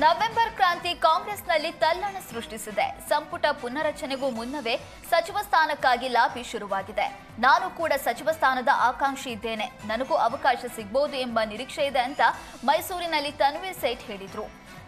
November ಕ್ರಾಂತಿ ಕಾಂಗ್ರೆಸ್ನಲ್ಲಿ ತಲ್ಲಣ ಸೃಷ್ಟಿಸಿದೆ. ಸಂಪುಟ ಪುನರಚನೆಗೂ ಮುನ್ನವೇ ಸಚಿವ ಸ್ಥಾನಕ್ಕಾಗಿ ಲಾಬಿ ಶುರುವಾಗಿದೆ. ನಾನು ಕೂಡ ಸಚಿವ ಸ್ಥಾನದ ಆಕಾಂಕ್ಷಿ ಇದ್ದೇನೆ. ನನಗೂ ಅವಕಾಶ ಸಿಗಬಹುದು ಎಂಬ ನಿರೀಕ್ಷೆ ಇದೆ ಅಂತ ಮೈಸೂರಿನಲ್ಲಿ ತನ್ವೀರ್ ಸೇಠ್ ಹೇಳಿದ್ರು.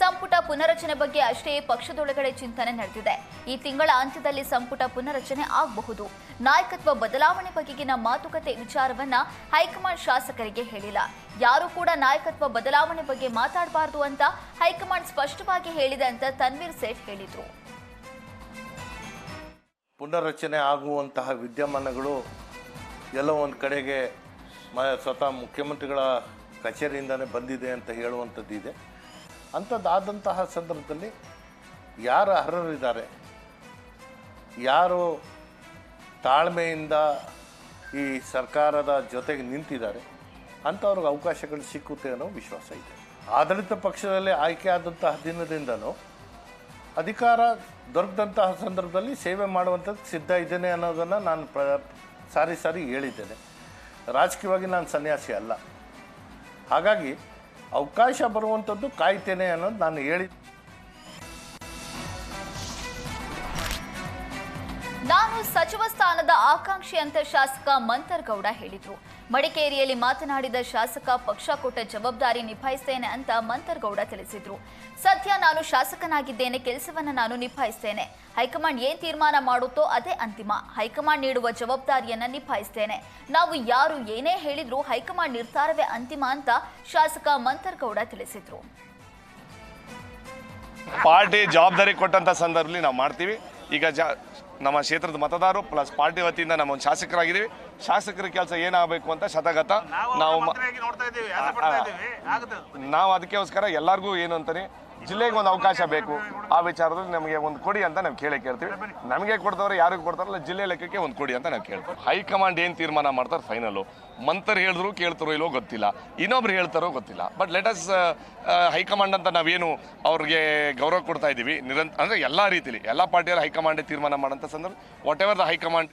ಸಂಪುಟ ಪುನರಚನೆ ಬಗ್ಗೆ ಅಷ್ಟೇ ಪಕ್ಷದೊಳಗಡೆ ಚಿಂತನೆ ನಡೆದಿದೆ. ಈ ತಿಂಗಳ ಅಂತ್ಯದಲ್ಲಿ ಸಂಪುಟ ಪುನರಚನೆ ಆಗಬಹುದು. ನಾಯಕತ್ವ ಬದಲಾವಣೆ ಬಗೆಗಿನ ಮಾತುಕತೆ ವಿಚಾರವನ್ನ ಹೈಕಮಾಂಡ್ ಶಾಸಕರಿಗೆ ಹೇಳಿಲ್ಲ. ಯಾರು ಕೂಡ ನಾಯಕತ್ವ ಬದಲಾವಣೆ ಬಗ್ಗೆ ಮಾತಾಡಬಾರದು ಅಂತ ಹೈಕಮಾಂಡ್ ಸ್ಪಷ್ಟವಾಗಿ ಹೇಳಿದೆ ಅಂತ ತನ್ವೀರ್ ಸೇಠ್ ಹೇಳಿದ್ರು. ಪುನರ್ರಚನೆ ಆಗುವಂತಹ ವಿದ್ಯಮಾನಗಳು ಎಲ್ಲೋ ಒಂದು ಕಡೆಗೆ ಸ್ವತಃ ಮುಖ್ಯಮಂತ್ರಿಗಳ ಕಚೇರಿಯಿಂದನೇ ಬಂದಿದೆ ಅಂತ ಹೇಳುವಂಥದ್ದಿದೆ. ಅಂಥದ್ದಾದಂತಹ ಸಂದರ್ಭದಲ್ಲಿ ಯಾರು ಅರ್ಹರಿದ್ದಾರೆ? ಯಾರು ತಾಳ್ಮೆಯಿಂದ ಈ ಸರ್ಕಾರದ ಜೊತೆಗೆ ನಿಂತಿದ್ದಾರೆ? ಅಂಥವ್ರಿಗೆ ಅವಕಾಶಗಳು ಸಿಕ್ಕುತ್ತೆ ಅನ್ನೋ ವಿಶ್ವಾಸ ಇದೆ. ಆಡಳಿತ ಪಕ್ಷದಲ್ಲಿ ಆಯ್ಕೆ ಆದಂತಹ ದಿನದಿಂದಲೂ ಅಧಿಕಾರ ದೊರಕದಂತಹ ಸಂದರ್ಭದಲ್ಲಿ ಸೇವೆ ಮಾಡುವಂಥದ್ದು ಸಿದ್ಧ ಇದ್ದೇನೆ ಅನ್ನೋದನ್ನು ನಾನು ಪ್ರ, ಸಾರಿ ಸಾರಿ ಹೇಳಿದ್ದೇನೆ. ರಾಜಕೀಯವಾಗಿ ನಾನು ಸನ್ಯಾಸಿ ಅಲ್ಲ. ಹಾಗಾಗಿ ಅವಕಾಶ ಬರುವಂಥದ್ದು ಕಾಯ್ತೇನೆ ಅನ್ನೋದು ನಾನು ಹೇಳಿ ನಾನು ಸಚಿವ ಸ್ಥಾನದ ಆಕಾಂಕ್ಷಿ ಅಂತ ಶಾಸಕ ಮಂತರ್ಗೌಡ ಹೇಳಿದರು. ಮಡಿಕೇರಿಯಲ್ಲಿ ಮಾತನಾಡಿದ ಶಾಸಕ ಪಕ್ಷ ಕೊಟ್ಟ ಜವಾಬ್ದಾರಿ ನಿಭಾಯಿಸ್ತೇನೆ ಅಂತ ಮಂತರ್ಗೌಡ ತಿಳಿಸಿದ್ರು. ಸದ್ಯ ನಾನು ಶಾಸಕನಾಗಿದ್ದೇನೆ, ಕೆಲಸವನ್ನ ನಾನು ನಿಭಾಯಿಸ್ತೇನೆ. ಹೈಕಮಾಂಡ್ ಏನ್ ತೀರ್ಮಾನ ಮಾಡುತ್ತೋ ಅದೇ ಅಂತಿಮ. ಹೈಕಮಾಂಡ್ ನೀಡುವ ಜವಾಬ್ದಾರಿಯನ್ನ ನಿಭಾಯಿಸ್ತೇನೆ. ನಾವು ಯಾರು ಏನೇ ಹೇಳಿದ್ರು ಹೈಕಮಾಂಡ್ ನಿರ್ಧಾರವೇ ಅಂತಿಮ ಅಂತ ಶಾಸಕ ಮಂತರ್ಗೌಡ ತಿಳಿಸಿದ್ರು. ಪಾರ್ಟಿ ಜವಾಬ್ದಾರಿ ಕೊಟ್ಟಂತ ಸಂದರ್ಭದಲ್ಲಿ ನಾವು ಮಾಡ್ತೀವಿ. ಈಗ ಜಾ ನಮ್ಮ ಕ್ಷೇತ್ರದ ಮತದಾರರು ಪ್ಲಸ್ ಪಾರ್ಟಿ ವತಿಯಿಂದ ನಮ್ಮ ಒಂದು ಶಾಸಕರಾಗಿದ್ದೀವಿ. ಶಾಸಕರ ಕೆಲಸ ಏನಾಗಬೇಕು ಅಂತ ಶತಗತ. ನಾವು ನಾವು ಅದಕ್ಕೋಸ್ಕರ ಎಲ್ಲರಿಗೂ ಏನು ಅಂತಾನೆ ಜಿಲ್ಲೆಗೆ ಒಂದು ಅವಕಾಶ ಬೇಕು. ಆ ವಿಚಾರದಲ್ಲಿ ನಮಗೆ ಒಂದು ಕೊಡಿ ಅಂತ ನಾವು ಕೇಳಿ ಕೇಳ್ತೀವಿ. ನಮಗೆ ಕೊಡ್ದವ್ರು ಯಾರಿಗೂ ಕೊಡ್ತಾರಲ್ಲ, ಜಿಲ್ಲೆ ಲೆಕ್ಕಕ್ಕೆ ಒಂದು ಕೊಡಿ ಅಂತ ನಾವು ಕೇಳ್ತೀವಿ. ಹೈಕಮಾಂಡ್ ಏನು ತೀರ್ಮಾನ ಮಾಡ್ತಾರೆ? ಫೈನಲು ಮಂತ್ರಿ ಹೇಳಿದ್ರು ಕೇಳ್ತಾರೋ ಇಲ್ಲೋ ಗೊತ್ತಿಲ್ಲ. ಇನ್ನೊಬ್ರು ಹೇಳ್ತಾರೋ ಗೊತ್ತಿಲ್ಲ. ಬಟ್ ಲೆಟಸ್ ಹೈಕಮಾಂಡ್ ಅಂತ ನಾವೇನು ಅವ್ರಿಗೆ ಗೌರವ ಕೊಡ್ತಾ ಇದ್ದೀವಿ ನಿರಂತರ ಅಂದರೆ ಎಲ್ಲ ರೀತಿಲಿ, ಎಲ್ಲ ಪಾರ್ಟಿಯವರು ಹೈಕಮಾಂಡೇ ತೀರ್ಮಾನ ಮಾಡೋಂಥ ಸಂದರ್ಭ ವಾಟ್ ಎವರ್ ದ ಹೈಕಮಾಂಡ್